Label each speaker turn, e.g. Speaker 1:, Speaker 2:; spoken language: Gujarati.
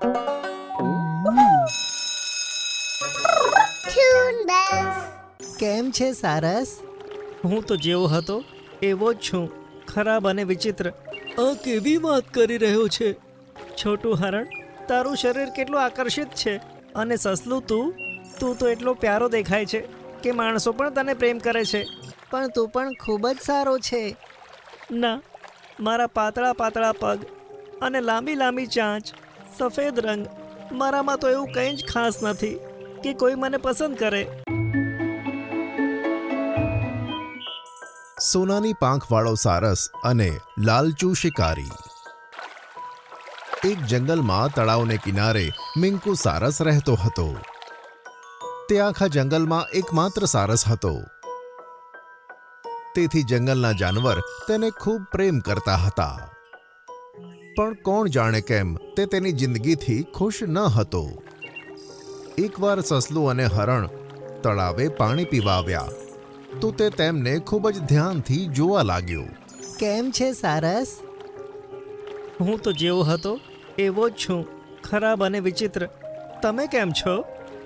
Speaker 1: Toon Bells.
Speaker 2: કેમ છે સારસ?
Speaker 3: હું તો જેવો હતો એવો જ છું. ખરાબ અને વિચિત્ર. આ કેવી વાત કરી રહ્યો છે? છોટું હરણ તારું શરીર કેટલું આકર્ષિત છે? અને સસલું તું? તું તો એટલો પ્યારો દેખાય છે કે માણસો પણ તને પ્રેમ કરે છે.
Speaker 2: પણ તું પણ ખૂબ જ સારો છે.
Speaker 3: ના મારા પાતળા પાતળા પગ અને લાંબી લાંબી ચાંચ સફેદ રંગ. મારામાં તો એવું કંઈ જ ખાસ નથી કે કોઈ મને પસંદ કરે.
Speaker 4: સોનાની પાંખવાળો સારસ અને લાલચુ શિકારી. એક જંગલમાં તળાવને કિનારે મિંકુ સારસ રહેતો હતો. તે આખા જંગલમાં એકમાત્ર સારસ હતો. તેથી જંગલના જાનવર તેને ખૂબ પ્રેમ કરતા હતા. પણ કોણ જાણે કેમ તે તેની જિંદગીથી ખુશ ન હતો. એકવાર સસલું અને હરણ તળાવે પાણી પીવા આવ્યા તો તે તેમને ખૂબ જ ધ્યાનથી જોવા લાગ્યો.
Speaker 2: કેમ છે સારસ?
Speaker 3: હું તો જેવો હતો એવો જ છું ખરાબ અને વિચિત્ર. તમે કેમ છો?